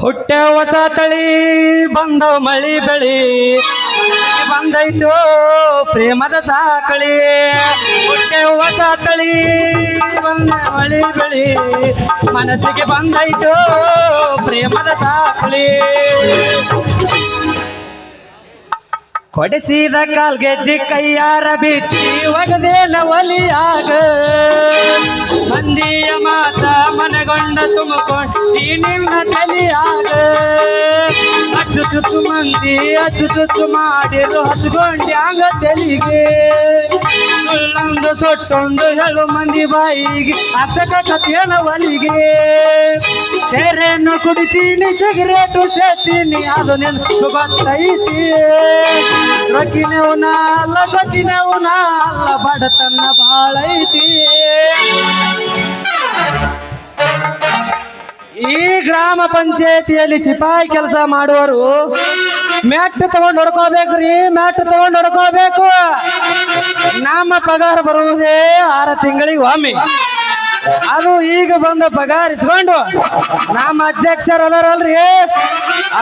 ಹುಟ್ಟೆ ಹೊಸ ತಳಿ, ಬಂದ ಮಳಿ ಬೆಳಿ. ಬಂದೈತು ಪ್ರೇಮದ ಸಾಕಳಿ. ಹುಟ್ಟೆ ಹೊಸ ತಳಿ, ಬಂದ ಮಳಿ ಬೆಳಿ. ಮನಸ್ಸಿಗೆ ಬಂದೈತು ಪ್ರೇಮದ ಸಾಕಳಿ. ಕೊಡಿಸಿದ ಕಾಲ್ಗೆಜ್ಜಿ ಕೈಯಾರ ಬಿತ್ತಿ ಒಗದೇನ ಒಲಿಯಾಗ. ಮಂದಿಯ ಮಾತ ಮನಗೊಂಡ ತುಮಕೋಷ್ಟಿ ನಿನ್ನ ತಲಿಯಾಗ. ಅಚ್ಚು ಚುಚ್ಚು ಮಂದಿ ಅಚ್ಚು ಚುಚ್ಚು ಮಾಡಿರು ಹಚ್ಕೊಂಡ್ಯಾಂಗ ತೆಲಿಗೆ ಸುಳ್ಳೊಂದು ಸೊಟ್ಟೊಂದು ಹೇಳು ಮಂದಿ ಬಾಯಿಗೆ ಅಚ್ಚಕ ಕಥೆನ ಒಲಿಗೆ. ಸೇರೆಯನ್ನು ಕುಡಿತೀನಿ, ಸಿಗರೇಟು ಸೇತೀನಿ ಅದು ನಿನ್ನ ಬರ್ತೈತಿ ರೊಕ್ಕಿನವನ ಅಲ್ಲ ಸೊಕ್ಕಿನವನ ಅಲ್ಲ ಬಡತನ ಬಾಳ ಈ ಗ್ರಾಮ ಪಂಚಾಯತಿಯಲ್ಲಿ ಸಿಪಾಯಿ ಕೆಲಸ ಮಾಡುವರು, ಮ್ಯಾಟ್ ತಗೊಂಡು ಹೊಡ್ಕೋಬೇಕ್ರಿ ಮ್ಯಾಟ್ ತಗೊಂಡು ಹೊಡ್ಕೋಬೇಕು. ನಮ್ಮ ಪಗಾರ ಬರುವುದೇ ಆರು ತಿಂಗಳಿಗೆ ಒಮ್ಮೆ. ಅದು ಈಗ ಬಂದು ಪಗಾರ ಇಸ್ಕೊಂಡು ನಮ್ಮ ಅಧ್ಯಕ್ಷರು ಅದಾರಲ್ರಿ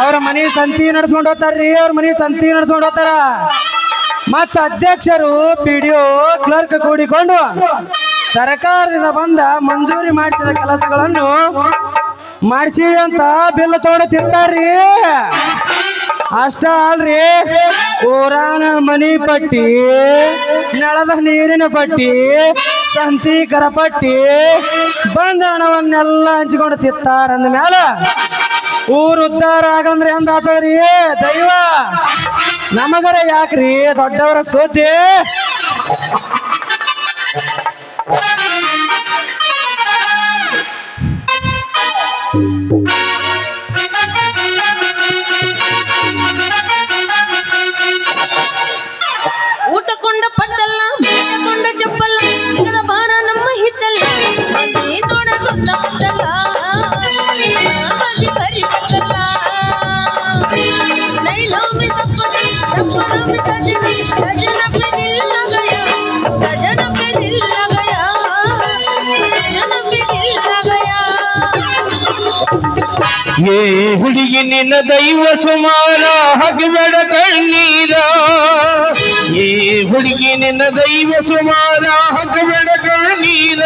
ಅವ್ರ ಮನೆ ಸಂತಿ ನಡ್ಸ್ಕೊಂಡು ಹೋಗ್ತಾರ್ರಿ, ಅವ್ರ ಮನೆ ಸಂತಿ ನಡ್ಸ್ಕೊಂಡು ಹೋಗ್ತಾರ. ಮತ್ತ ಅಧ್ಯಕ್ಷರು ಪಿ ಡಿ ಒ, ಕ್ಲರ್ಕ್ ಕೂಡಿಕೊಂಡು ಸರ್ಕಾರದಿಂದ ಬಂದ ಮಂಜೂರಿ ಮಾಡಿಸಿದ ಕೆಲಸಗಳನ್ನು ಮಾಡಿಸಿ ಅಂತ ಬಿಲ್ ತೋಡ ತಿಂತಾರ್ರಿ. ಅಷ್ಟ ಅಲ್ರಿ. ಊರಾನ ಮನಿ ಪಟ್ಟಿ ನೆಳದ ನೀರಿನ ಪಟ್ಟಿ ಸಂತಿಕರ ಪಟ್ಟಿ, ಬಂದ ಹಣವನ್ನೆಲ್ಲ ಹಂಚಿಕೊಂಡು ತಿತ್ತಾರಂದ ಮ್ಯಾಲ. ಊರು ಉದ್ದಾರ ಆಗಂದ್ರೆ ಅಂದ್ರಿ ದೈವ, ನಮಗರ ಯಾಕ್ರಿ? ದೊಡ್ಡವರ ಸೋತಿ. ಏ ಹುಡುಗಿ ನಿನ್ನ ದೈವ ಸುಮಾರ ಹಗಬೇಡ ಕಣ್ಣೀರ. ಏ ಹುಡುಗಿ ನಿನ್ನ ದೈವ ಸುಮಾರ ಹಗಬೇಡ ಕಣ್ಣೀರ.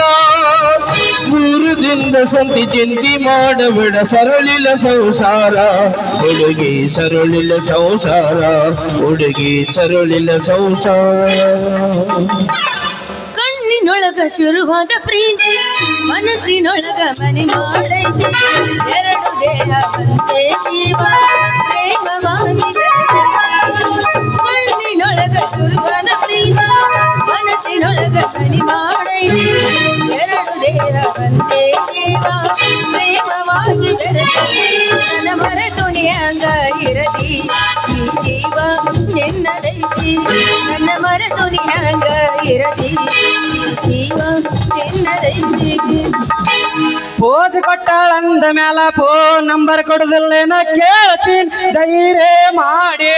ಗುರುದಿಂದ ಸಂತಿ ಚಿಂತಿ ಮಾಡಬೇಡ ಸರಳಿಲ ಸಂಸಾರ. ಹುಡುಗಿ ಸರಳಿಲ ಸಂಸಾರ, ಹುಡುಗಿ ಸರಳಿಲ ಸಂಸಾರ. ಶುರುವಾದ ಪ್ರೀತಿ ಮನಸ್ಸಿನೊಳಗ ಮನೆ ಮಾಡೈತಿ ಎರಡು ದೇಹ ಒಂದೇ ಜೀವ ಪ್ರೇಮವಾಗಿ ಬೆರೆತೈತಿ. ಕಣ್ಣಿನೊಳಗ ಶುರುವಾದ ಪ್ರೀತಿ ಮನಸ್ಸಿನೊಳಗ ಮನೆ ಮಾಡೈತಿ ಎರಡು ದೇಹ ಒಂದೇ ಜೀವ ಪ್ರೇಮವಾಗಿ ಬೆರೆತೈತಿ. ನನ್ನ ಮರೆತು ನ್ಯಾಂಗ ಇರದಿ ಈ ಜೀವ ನಿನ್ನದೈತಿ ನನ್ನ ಮರೆತು ನ್ಯಾಂಗ ಇರದಿ ಪೋಜ್ ಕೊಟ್ಟಾಳಂದ ಮ್ಯಾಲ ಫೋನ್ ನಂಬರ್ ಕೊಡುದಿಲ್ಲೇನ ಕೇಳ್ತೀನಿ ಧೈರ್ಯ ಮಾಡಿ.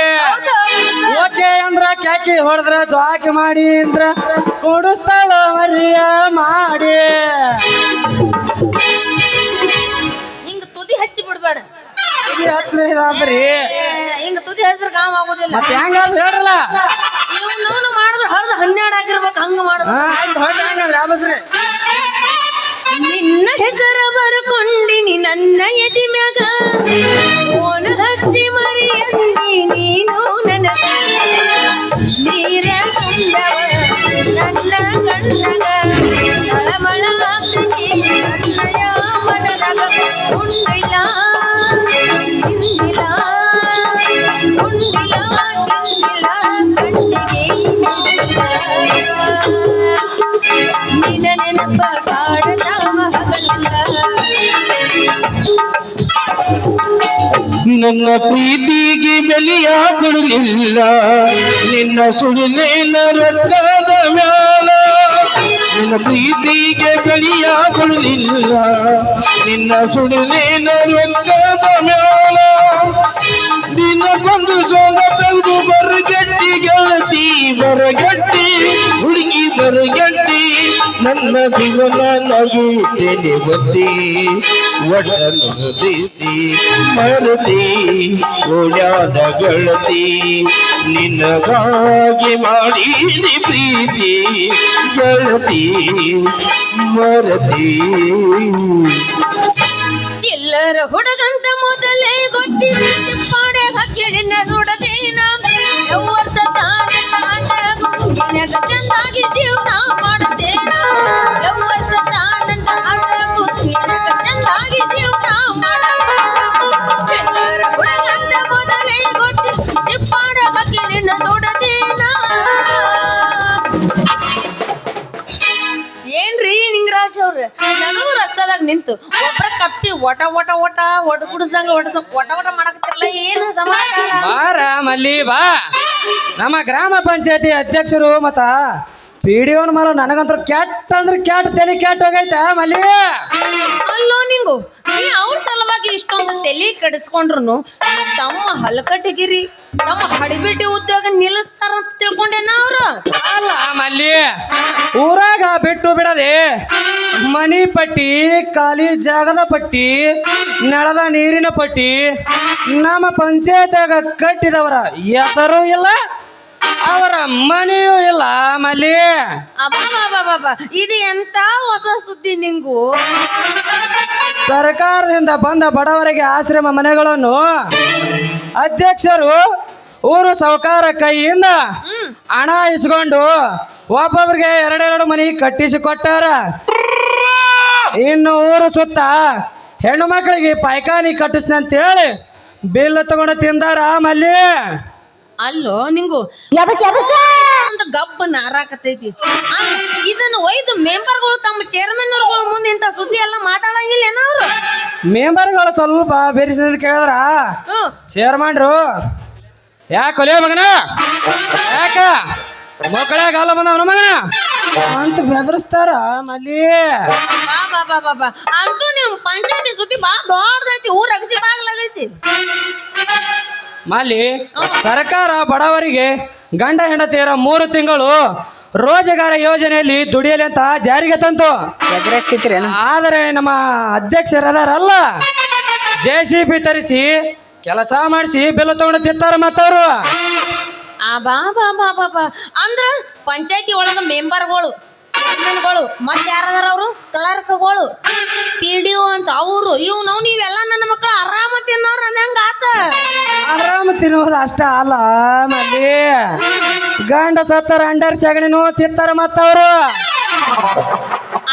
ಓಕೆ ಅಂದ್ರ ಕ್ಯಾಕಿ ಹೊಡೆದ್ರ ಜಾಕಿ ಮಾಡಿ ಅಂದ್ರ ಕೊಡಿಸ್ತಾಳ ಮರಿಯ ಮಾಡಿ. ಹಿಂಗ ತುದಿ ಹಚ್ಚಿ ಬಿಡ್ಬೇಡ. ಇದು ಹಚ್ಚಿದ್ರೆ ಇದಾದ್ರಿ. ಹಿಂಗ ತುದಿ ಹೆಸರು ಕಾಮ ಆಗೋದಿಲ್ಲ. ಮತ್ತೆ ಹೆಂಗಾದ್ ಹೇಳ್ರಲ್ಲ. ಇವನು ಮಾಡಿದ್ರೆ ಹರಿದ ಹನ್ನೆರಡು ಆಗಿರ್ಬೇಕು ಹಂಗ ಮಾಡ್ಬೇಕು. ಹಾ ಆಯ್ತು ಹೊರಟ ಹಂಗಂದ್ರೆ ಯಾಬಸ್ರಿ ನಿನ್ನ ಹೆಸರ ಬರ್ಕೊಂಡಿನಿ ನನ್ನ ಎದಿ ಮ್ಯಾಗ. ಓನ ಹಚ್ಚಿ ಮರಿಯಲ್ಲಿ ನೀನು ನನಗ. ನೀರ ಕುಂಡವ ನನ್ನ ಕಣ್ಣಗ. ನನ್ನ ಪ್ರೀತಿಗೆ ಬೆಲೆಯ ಕೊಡಲಿಲ್ಲ ನಿನ್ನ ಸುಳಿನ ರಕ್ತದ ಮ್ಯಾಲ. ನಿನ್ನ ಪ್ರೀತಿಗೆ ಬೆಲೆಯ ಕೊಡಲಿಲ್ಲ ನಿನ್ನ ಸುಳಿನ ರಕ್ತದ ಬರಗಟ್ಟಿ, ಹುಡುಗಿ ಬರಗಟ್ಟಿ, ನನ್ನ ಜೀವನ ನಗುತ್ತೇನೆ ಬತ್ತಿ ನುಡಿದಿ ಮರತಿ ಓಡಾದ ಗಳತಿ ನಿನ್ನಗಾಗಿ ಮಾಡಿದಿ ಪ್ರೀತಿ, ಗಳತಿ ಮರತಿ ಚಿಲ್ಲರ ಹುಡುಗಂತ ಮೊದಲೇ ಗೊತ್ತಿದೆ ಒಟ ಒಟ ಒಟ ಒಟ ಕುಡಿಸ್ದಂಗ ಒಟ ಒಟ ಒಟ ಮಾಡಕತ್ತಿರಲ್ಲ ಏನು ಸಮಾಚಾರ? ಬಾರ ಮಲ್ಲಿ ಬಾ. ನಮ್ಮ ಗ್ರಾಮ ಪಂಚಾಯತಿ ಅಧ್ಯಕ್ಷರು ಮತ್ತ ಪಿ ಡಿ ಓನ್ ಕ್ಯಾಟ್ ನನಗಂತೂ ಕೆಟ್ಟ ಅಂದ್ರೆ ಕೆಟ್ಟ ತಲೆ ಕೆಟ್ಟ ಹೋಗೈತೆ ಮಲ್ಲಿ. ನೀ ಅವ್ರ ಸಲುವಾಗಿ ಇಷ್ಟೊಂದು ತಲೆ ಕೆಡಿಸ್ಕೊಂಡ್ರು ತಮ್ಮ ಹಲಕಟ್ಟಿಗಿರಿ ತಮ್ಮ ಹಡಿಬಿಟ್ಟಿ ಉದ್ಯೋಗ ನಿಲ್ಲಿಸ್ತಾರ ಅಂತ ತಿಳ್ಕೊಂಡೇನ ಅವರು? ಅಲ್ಲ ಮಲ್ಲಿ ಊರಾಗ ಬಿಟ್ಟು ಬಿಡದೆ ಮನಿ ಪಟ್ಟಿ ಖಾಲಿ ಜಾಗದ ಪಟ್ಟಿ ನೆಳದ ನೀರಿನ ಪಟ್ಟಿ ನಮ್ಮ ಪಂಚಾಯತ್ಯಾಗ ಕಟ್ಟಿದವರ ಹೆಸರು ಇಲ್ಲ ಅವರ ಮನೆಯೂ ಇಲ್ಲ ಮಲ್ಲಿ. ಅಬ್ಬಾ ಇದು ಎಂತ ಹೊಸ ಸುದ್ದಿ ನಿಂಗು? ಸರ್ಕಾರದಿಂದ ಬಂದ ಬಡವರಿಗೆ ಆಶ್ರಮ ಮನೆಗಳನ್ನು ಅಧ್ಯಕ್ಷರು ಊರು ಸಹಕಾರ ಕೈಯಿಂದ ಹಣ ಇಸ್ಕೊಂಡು ಒಬ್ಬೊಬ್ರಿಗೆ ಎರಡೆರಡು ಮನೆ ಕಟ್ಟಿಸಿ ಕೊಟ್ಟಾರ ಇನ್ನು ಊರು ಸುತ್ತ ಹೆಣ್ಣು ಮಕ್ಕಳಿಗೆ ಪೈಖಾನಿ ಅಂತ ಹೇಳಿ ಬಿಲ್ ತಗೊಂಡು ತಿಂದಾರ ಮಲ್ಲಿ ಅಲ್ಲೋ ನಿಂಗು. ಅಂತ ಗಬ್ಬ ನಾರಾಕತೈತಿ ಇದನ್ನ ಒಯ್ದು ಮೆಂಬರ್ಗಳು ತಮ್ಮ ಚೇರ್ಮನ್ ಅವ್ರಗಳ ಮುಂದೆ ಇಂತ ಸುದ್ದಿ ಎಲ್ಲ ಮಾತಾಡಂಗಿಲ್ಲ ಏನವ್ರು ಮೆಂಬರ್ಗಳು ಸ್ವಲ್ಪ ಬೇರಿಸಿದ ಕೇಳಿದ್ರ? ಚೇರ್ಮನ್ರು ಯಾಕೆ ಒಲೆ ಮಗನ? ಯಾಕ? ಮಕ್ಕಳಾಗ ಅಲ್ಲ ಬಂದವನ ಮಗನ? ಅಂತ ಬೆದರಿಸ್ತಾರ ಮಲ್ಲಿ. ಅಂತೂ ನಿಮ್ ಪಂಚಾಯತಿ ಸುದ್ದಿ ಬಾ ದೊಡ್ಡದೈತಿ ಊರ ಅಗಸಿ ಬಾಗ್ಲಾಗೈತಿ. ಮಲ್ಲಿ ಸರ್ಕಾರ ಬಡವರಿಗೆ ಗಂಡ ಹೆಂಡತಿಯರ ಮೂರು ತಿಂಗಳು ರೋಜಗಾರ ಯೋಜನೆಯಲ್ಲಿ ದುಡಿಯಲಿ ಅಂತ ಜಾರಿಗೆ ತಂತು. ಆದರೆ ನಮ್ಮ ಅಧ್ಯಕ್ಷರದಾರಲ್ಲ ಜೆ ಸಿ ಬಿ ತರಿಸಿ ಕೆಲಸ ಮಾಡಿಸಿ ಬೆಲ್ಲ ತಗೊಂಡು ತಿಂತಾರ ಮತ್ತವರು. ಆ ಬಾ ಬಾ ಬಾ ಬಾ ಬಾ. ಅಂದ್ರ ಪಂಚಾಯತಿ ಒಳಗ ಮೆಂಬರ್ಗಳು ಚೇರ್ಮನ್ಗಳು ಮತ್ತೆ ಯಾರದಾರ ಅವರು ಕ್ಲರ್ಕ್ಗಳು ಪಿ ಡಿ ಒ ಅಂತ ಅವರು ಇವ್ ನಾವು ನೀವೆಲ್ಲ ನನ್ನ ಮಕ್ಕಳು ಆರಾಮ ತಿನ್ನೋರ್ ಅನ್ನಂಗ ಆತ. ಆರಾಮ ತಿನ್ನೋದು ಅಷ್ಟ ಅಲ್ಲ ಮಲ್ಲಿ. ಗಂಡ ಸತ್ತಾರ ಅಂಡರ್ ಸಗಣಿನೂ ತಿಂತಾರ ಮತ್ತವರು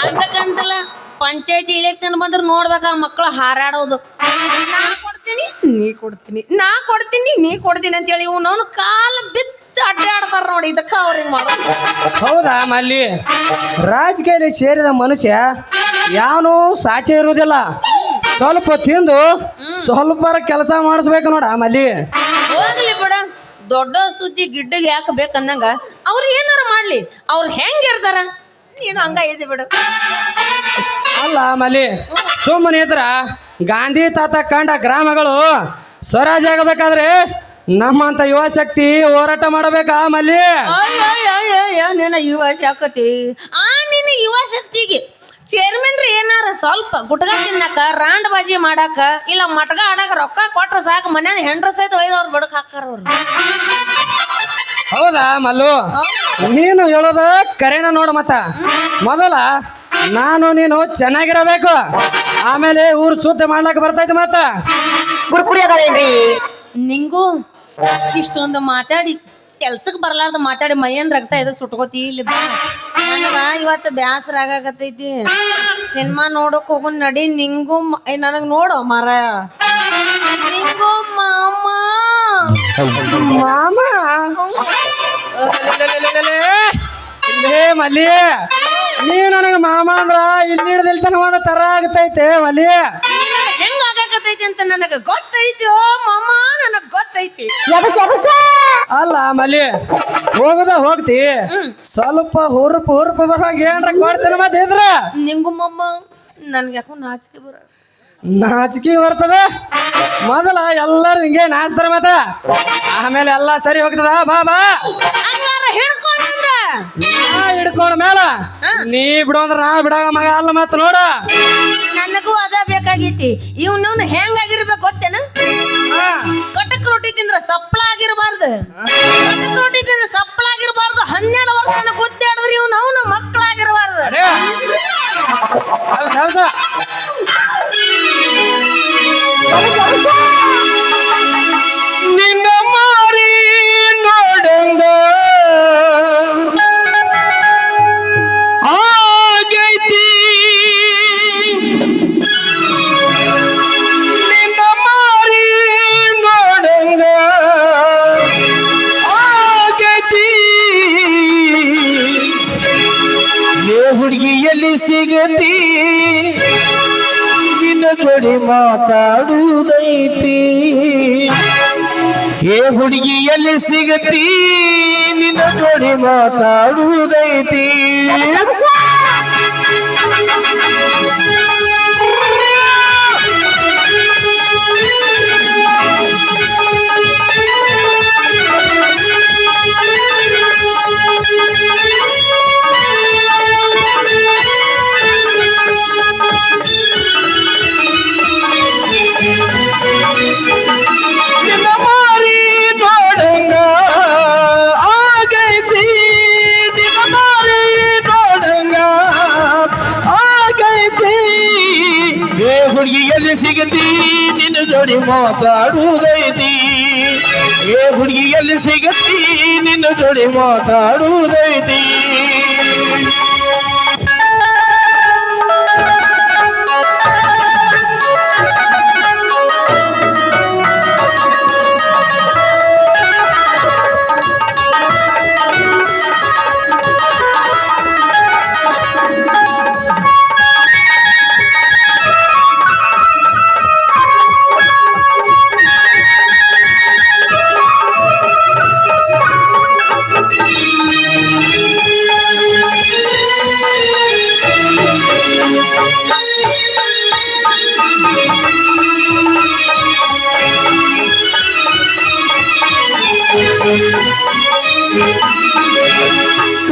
ಅಂತಕ್ಕಂತಲ್ಲ ಪಂಚಾಯತಿ ಇಲೆಕ್ಷನ್ ಬಂದ್ರೆ ನೋಡ್ಬೇಕ ಮಕ್ಕಳು ಹಾರಾಡೋದು. ನಾ ಕೊಡ್ತೀನಿ ನೀ ಕೊಡ್ತೀನಿ ನಾ ಕೊಡ್ತೀನಿ ನೀ ಕೊಡ್ತೀನಿ ಅಂತೇಳಿ ಇವ್ ಅವನು ಕಾಲು ಬಿತ್ತು ಅಡ್ಡಾಡ್ತಾರ ನೋಡಿ ಇದಕ್ಕ ಅವ್ರಿಗೆ ಮಾಡೋದು ಹೌದಾ ಮಲ್ಲಿ? ರಾಜಕೀಯದಲ್ಲಿ ಸೇರಿದ ಮನುಷ್ಯ ಯಾವನು ಸಾಚೆ ಇರುವುದಿಲ್ಲ. ಸ್ವಲ್ಪ ತಿಂದು ಸ್ವಲ್ಪ ಕೆಲಸ ಮಾಡಿಸ್ಬೇಕು ನೋಡ ಮಲ್ಲಿ. ಹೋಗ್ಲಿ ಬಿಡ. ದೊಡ್ಡ ಸುದ್ದಿ ಗಿಡ್ಡಗೆ ಯಾಕೆ ಬೇಕನ್ನಂಗ ಅವ್ರು ಏನಾರ ಮಾಡ್ಲಿ. ಅವ್ರು ಹೆಂಗ್ ಇರ್ತಾರ? ನೀನು ಹಂಗ ಇದೆ ಬಿಡು. ಅಲ್ಲ ಮಲ್ಲಿ ಸುಮ್ಮನೆ ಇದ್ರ. ಗಾಂಧಿ ತಾತ ಕಂಡ ಗ್ರಾಮಗಳು ಸ್ವರಾಜ್ ಆಗಬೇಕಾದ್ರೆ ನಮ್ಮಂತ ಯುವ ಶಕ್ತಿ ಹೋರಾಟ ಮಾಡಬೇಕಾ ಮಲ್ಲಿ? ನಿನ್ನ ಯುವ ಶಕ್ತಿ. ಆ ನಿನ್ನ ಯುವ ಶಕ್ತಿಗೆ ಚೇರ್ಮನ್ ರೀ ಏನಾರ ಸ್ವಲ್ಪ ಗುಟ್ಗ ತಿನ್ನಕ ರಾಂಡ್ ಬಾಜಿ ಮಾಡಾಕ ಇಲ್ಲ ಮಟ್ಗ ಆಡಕ ರೊಕ್ಕ ಕೊಟ್ರ ಸಾಕು ಮನ್ಯಾನ ಹೆಂಡ್ರ ಸಹಿತ ಒಯ್ದು ಅವ್ರು ಬಡಕ್ ಹಾಕಾರ ಅವ್ರು. ಹೌದಾ ಮಲ್ಲು? ನೀನು ಹೇಳೋದ ಕರೆನ ನೋಡು ಮತ್ತ. ಮೊದಲ ನಾನು ನೀನು ಚೆನ್ನಾಗಿರಬೇಕು. ಆಮೇಲೆ ಊರು ಶುದ್ಧ ಮಾಡ್ಲಾಕ ಬರ್ತೈತೆ ಮತ್ತ. ನಿಂಗೂ ಇಷ್ಟೊಂದು ಮಾತಾಡಿ ಕೆಲ್ಸಕ್ಕೆ ಬರ್ಲಾರ್ದ ಮಾತಾಡಿ ಮೈಯನ್ ರಕ್ತ ಇದು ಸುಟ್ಕೋತಿ ಇಲ್ಲಿ ನನಗ ಇವತ್ತು ಬ್ಯಾಸರ ಆಗಾಕತ್ತೈತಿ. ಸಿನಿಮಾ ನೋಡಕ್ ಹೋಗು ನಡಿ, ನಿಂಗು ನನಗೆ ನೋಡು ಮರ. ನಿಂಗೂ ಮಾಮ. ಮಾಮ. ಮಲ್ಲಿ, ನೀ ನನಗೆ ಮಾಮ ಅಂದ್ರ ಇಲ್ಲಿ ಹಿಡ್ದಿಲ್ ತನ ಒಂದು ತರ ಆಗತೈತೆ ಹೆಂಗ ಆಗಾಕತ್ತೈತಿ ಅಂತ ನನಗ ಗೊತ್ತೈತಿ. ಓ ಮಮ್ಮ ನನಗ್ ಗೊತ್ತೈತಿ. ಅಲ್ಲ ಮಲ್ಲಿ ಹೋಗದ ಹೋಗ್ತಿ. ಸ್ವಲ್ಪ ಹುರುಪ್ ಹುರುಪ್ ಬರಂಗ ಏನ್ರ ಕೊಡ್ತೇನೆ ಮತ್ತೆ ಇದ್ರ? ನಿಂಗು ಮಮ್ಮ ನನ್ಗೆ ಯಾಕೋ ನಾಚಿಕೆ ಬರ ನಾಚಿಕೆ ಬರ್ತದ? ಮೊದಲ ಎಲ್ಲರೂ ಹಿಂಗೆ ನಾಚ್ತಾರ ಮತ್ತ. ಆಮೇಲೆ ಎಲ್ಲ ಸರಿ ಹೋಗ್ತದ? ಬಾ ಬಾ. ಹಿಡ್ಕೊ. ನಾ ಹಿಡ್ಕೊಂಡ ಮೇಲ ನೀ ಬಿಡು ಅಂದ್ರ ನಾ ಬಿಡಾಗ ಮಗ ಅಲ್ಲ ಮತ್ತ ನೋಡ. ನನಗೂ ಅದ ಬೇಕಾಗೈತಿ. ಇವ್ನ ಹೆಂಗಾಗಿರ್ಬೇಕು ಗೊತ್ತೇನ. ಕಟಕ್ ರೊಟ್ಟಿ ತಿಂದ್ರ ಸಪ್ಪಳ ಆಗಿರಬಾರ್ದು. ಕಟಕ್ ರೊಟ್ಟಿ ತಿಂದ್ರ ಸಪ್ಪಳ ಆಗಿರಬಾರ್ದು. ಹನ್ನೆರಡು ವರ್ಷ ನನಗೆ ಗೊತ್ತಾಡಿದ್ರೆ ಇವ್ನು ಅವನ ಮಕ್ಕಳಾಗಿರಬಾರ್ದು. ಅರೇ. ಏ ಹುಡುಗಿ ಎಲ್ಲಿ ಸಿಗತಿ. ನಿನ್ನ ಜೋಡಿ ಮಾತಾಡುವುದೈತಿ. ಏ ಹುಡುಗಿಯಲ್ಲಿ ಸಿಗತಿ ನಿನ್ನ ಜೋಡಿ ಮಾತಾಡುವುದೈತಿ. ನಿನ್ನ ಜೋಡಿ ಮಾತಾಡುವುದೈತಿ ఏ గుడికి వెళ్ళి సిగతి నిన్ను చూడి మాట్లాడుదైతే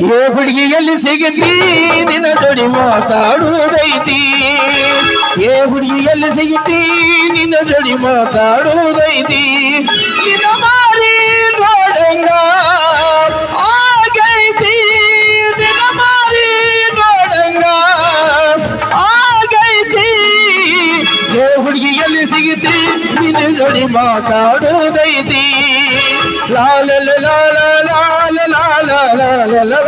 ಪ್ರೀತಿ ಹುಡುಗಿಯಲ್ಲಿ ಸಿಗತಿ? ನಿನ್ನ ಜೋಡಿ ಮಾತಾಡುವುದೈತಿ. ಏ ಹುಡುಗಿಯಲ್ಲಿ ಸಿಗತಿ? ನಿನ್ನ ಜೋಡಿ ಮಾತಾಡುವುದೈತಿ. ನಿನ್ನ ಮಾರಿ ನೋಡಂಗ ಆಗೈತಿ. ನಿನ್ನ ಮಾರಿ ನೋಡಂಗ ಆಗೈತಿ. ಏ ಹುಡುಗಿಯಲ್ಲಿ ಸಿಗತಿ? ನಿನ್ನ ಜೋಡಿ ಮಾತಾಡುವುದೈತಿ la la la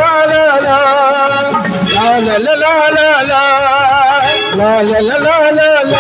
la la